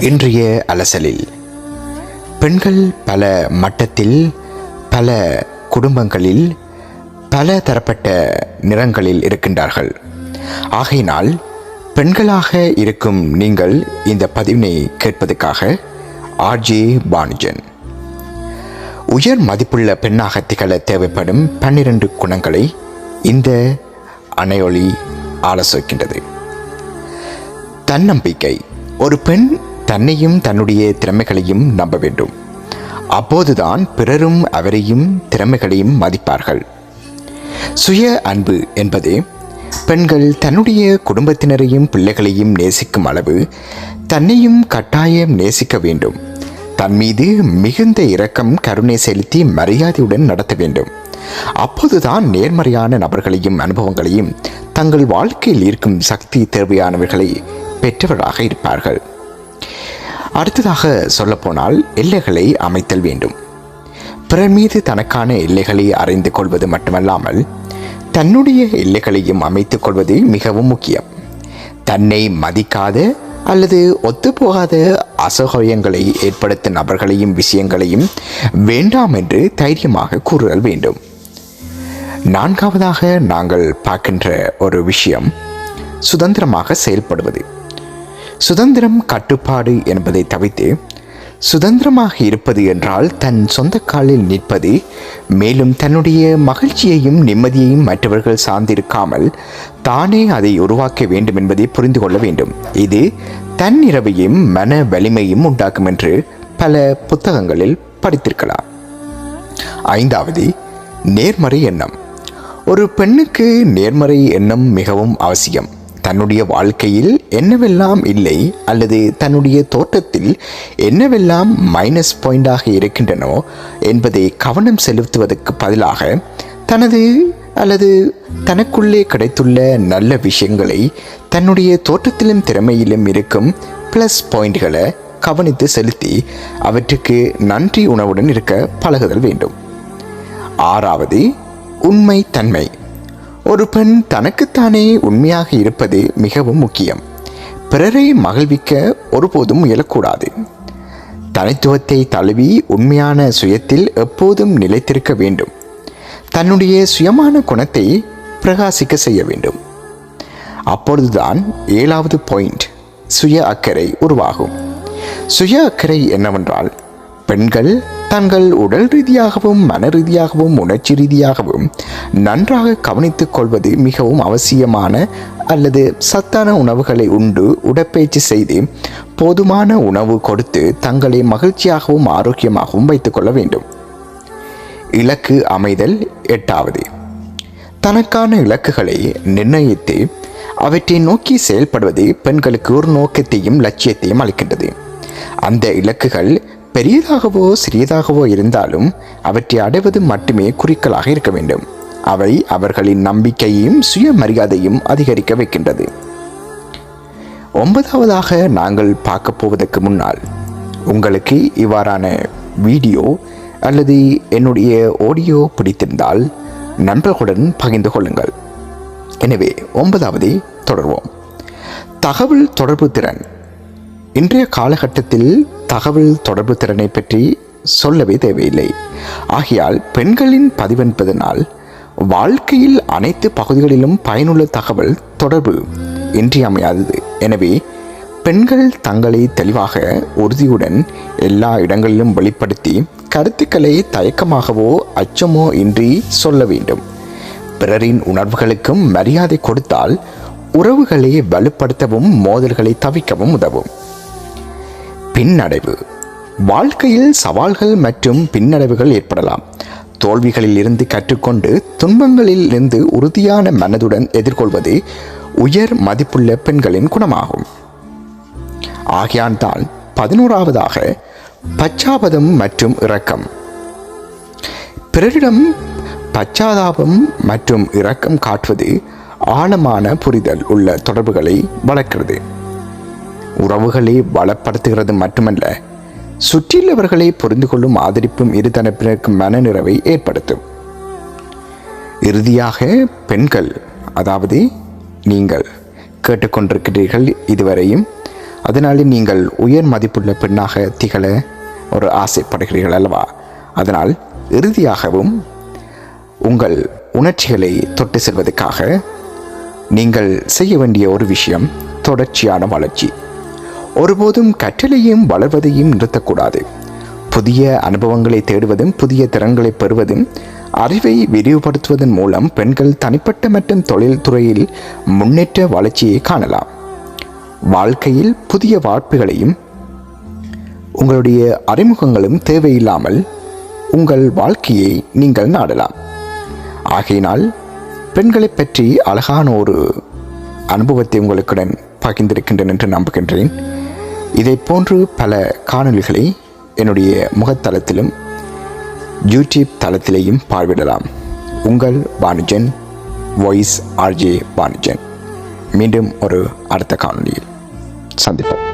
இன்றைய அலசலில் பெண்கள் பல மட்டத்தில் பல குடும்பங்களில் பல தரப்பட்ட நிறங்களில் இருக்கின்றார்கள். ஆகையினால் பெண்களாக இருக்கும் நீங்கள் இந்த பதிவினை கேட்பதற்காக ஆர்ஜே பானுஜன். உயர் மதிப்புள்ள பெண்ணாக திகழ தேவைப்படும் பன்னிரண்டு குணங்களை இந்த அணையொளி ஆலோசிக்கின்றது. தன்னம்பிக்கை. ஒரு பெண் தன்னையும் தன்னுடைய திறமைகளையும் நம்ப வேண்டும். அப்போதுதான் பிறரும் அவரையும் திறமைகளையும் மதிப்பார்கள். சுய அன்பு என்பது பெண்கள் தன்னுடைய குடும்பத்தினரையும் பிள்ளைகளையும் நேசிக்கும் அளவு தன்னையும் கட்டாயம் நேசிக்க வேண்டும். தன் மீது மிகுந்த இரக்கம் கருணை செலுத்தி மரியாதையுடன் நடத்த வேண்டும். அப்போதுதான் நேர்மறையான நபர்களையும் அனுபவங்களையும் தங்கள் வாழ்க்கையில் இருக்கும் சக்தி தேவையானவர்களை பெற்றவராக இருப்பார்கள். அடுத்ததாக சொல்லப்போனால் எல்லைகளை அமைத்தல் வேண்டும். பிறர் மீது தனக்கான எல்லைகளை அறிந்து கொள்வது மட்டுமல்லாமல் தன்னுடைய எல்லைகளையும் அமைத்துக் கொள்வது மிகவும் முக்கியம். தன்னை மதிக்காத அல்லது ஒத்துப்போகாத அசௌகரியங்களை ஏற்படுத்தும் நபர்களையும் விஷயங்களையும் வேண்டாம் என்று தைரியமாக கூறுதல் வேண்டும். நான்காவதாக நாங்கள் பார்க்கின்ற ஒரு விஷயம் சுதந்திரமாக செயல்படுவது. சுதந்திரம் கட்டுப்பாடு என்பதை தவிர்த்து சுதந்திரமாக இருப்பது என்றால் தன் சொந்த காலில் நிற்பது மேலும் தன்னுடைய மகிழ்ச்சியையும் நிம்மதியையும் மற்றவர்கள் சார்ந்திருக்காமல் தானே அதை உருவாக்க வேண்டும் என்பதை புரிந்து கொள்ள வேண்டும். இது தன்னிறவையும் மன வலிமையும் உண்டாக்கும் என்று பல புத்தகங்களில் படித்திருக்கலாம். ஐந்தாவது நேர்மறை எண்ணம். ஒரு பெண்ணுக்கு நேர்மறை எண்ணம் மிகவும் அவசியம். தன்னுடைய வாழ்க்கையில் என்னவெல்லாம் இல்லை அல்லது தன்னுடைய தோட்டத்தில் என்னவெல்லாம் மைனஸ் பாயிண்டாக இருக்கின்றனோ என்பதை கவனம் செலுத்துவதற்கு பதிலாக தனது அல்லது தனக்குள்ளே கிடைத்துள்ள நல்ல விஷயங்களை தன்னுடைய தோட்டத்திலும் திறமையிலும் இருக்கும் ப்ளஸ் பாயிண்ட்களை கவனித்து செலுத்தி அவற்றுக்கு நன்றி உணவுடன் இருக்க பழகுதல் வேண்டும். ஆறாவது உண்மை தன்மை. ஒரு பெண் தனக்குத்தானே உண்மையாக இருப்பது மிகவும் முக்கியம். பிறரை மகிழ்விக்க ஒருபோதும் முயலக்கூடாது. தனித்துவத்தை தழுவி உண்மையான சுயத்தில் எப்போதும் நிலைத்திருக்க வேண்டும். தன்னுடைய சுயமான குணத்தை பிரகாசிக்க செய்ய வேண்டும். அப்பொழுதுதான் ஏழாவது பாயிண்ட் சுய அக்கறை உருவாகும். சுய அக்கறை என்னவென்றால் பெண்கள் தங்கள் உடல் ரீதியாகவும் மன ரீதியாகவும் உணர்ச்சி ரீதியாகவும் நன்றாக கவனித்துக் கொள்வது மிகவும் அவசியமான அல்லது சத்தான உணவுகளை உண்டு உடற்பயிற்சி செய்து போதுமான உணவு கொடுத்து தங்களை மகிழ்ச்சியாகவும் ஆரோக்கியமாகவும் வைத்துக்கொள்ள வேண்டும். இலக்கு அமைதல் எட்டாவது. தனக்கான இலக்குகளை நிர்ணயித்து அவற்றை நோக்கி செயல்படுவது பெண்களுக்கு ஒரு நோக்கத்தையும் லட்சியத்தையும் அளிக்கின்றது. அந்த இலக்குகள் பெரியதாகவோ சிறியதாகவோ இருந்தாலும் அவற்றை அடைவது மட்டுமே குறிக்கலாக இருக்க வேண்டும். அவை அவர்களின் நம்பிக்கையையும் சுயமரியாதையும் அதிகரிக்க வைக்கின்றது. ஒன்பதாவதாக நாங்கள் பார்க்க போவதற்கு முன்னால் உங்களுக்கு இவ்வாறான வீடியோ அல்லது என்னுடைய ஆடியோ பிடித்திருந்தால் நண்பர்களுடன் பகிர்ந்து கொள்ளுங்கள். எனவே ஒன்பதாவது தொடர்வோம். தகவல் தொடர்பு திறன். இன்றைய காலகட்டத்தில் தகவல் தொடர்பு திறனை பற்றி சொல்லவே தேவையில்லை. ஆகையால் பெண்களின் பதிவென்பதனால் வாழ்க்கையில் அனைத்து பகுதிகளிலும் பயனுள்ள தகவல் தொடர்பு இன்றியமையாதது எனவே பெண்கள் தங்களை தெளிவாக உறுதியுடன் எல்லா இடங்களிலும் வெளிப்படுத்தி கருத்துக்களை தயக்கமாகவோ அச்சமோ இன்றி சொல்ல வேண்டும். பிறரின் உணர்வுகளுக்கும் மரியாதை கொடுத்தால் உறவுகளை வலுப்படுத்தவும் மோதல்களை தவிக்கவும் உதவும். பின்னடைவு. வாழ்க்கையில் சவால்கள் மற்றும் பின்னடைவுகள் ஏற்படலாம். தோல்விகளில் இருந்து கற்றுக்கொண்டு துன்பங்களில் இருந்து உறுதியான மனதுடன் எதிர்கொள்வது உயர் மதிப்புள்ள பெண்களின் குணமாகும். ஆகியான் தான் பதினோராவதாக பச்சாபதம் மற்றும் இரக்கம். பிறரிடம் பச்சாதாபம் மற்றும் இரக்கம் காட்டுவது ஆழமான புரிதல் உள்ள தொடர்புகளை வளர்க்கிறது. உறவுகளை பலப்படுத்துகிறது மட்டுமல்ல சுற்றியுள்ளவர்களை புரிந்து கொள்ளும் ஆதரிப்பும் இரு தரப்பினருக்கும் மனநிறைவை ஏற்படுத்தும். இறுதியாக பெண்கள் அதாவது நீங்கள் கேட்டுக்கொண்டிருக்கிறீர்கள் இதுவரையும் அதனாலே நீங்கள் உயர் மதிப்புள்ள பெண்ணாக திகழ ஒரு ஆசைப்படுகிறீர்கள் அல்லவா? அதனால் இறுதியாகவும் உங்கள் உணர்ச்சிகளை தொட்டு செல்வதற்காக நீங்கள் செய்ய வேண்டிய ஒரு விஷயம் தொடர்ச்சியான வளர்ச்சி. ஒருபோதும் கற்றலையும் வளர்வதையும் நிறுத்தக்கூடாது. புதிய அனுபவங்களை தேடுவதும் புதிய திறன்களை பெறுவதும் அறிவை விரிவுபடுத்துவதன் மூலம் பெண்கள் தனிப்பட்ட மற்றும் தொழில்துறையில் முன்னேற்ற வளர்ச்சியை காணலாம். வாழ்க்கையில் புதிய வாய்ப்புகளையும் உங்களுடைய அறிமுகங்களும் தேவையில்லாமல் உங்கள் வாழ்க்கையை நீங்கள் நாடலாம். ஆகையினால் பெண்களை பற்றி அழகான ஒரு அனுபவத்தை உங்களுக்குடன் பகிர்ந்திருக்கின்றேன் என்று நம்புகின்றேன். இதை போன்று பல காணொலிகளை என்னுடைய முகத்தளத்திலும் யூடியூப் தளத்திலேயும் பார்வையிடலாம். உங்கள் பானுஜன் வாய்ஸ் ஆர்ஜே பானுஜன் மீண்டும் ஒரு அடுத்த காணொளியில் சந்திப்போம்.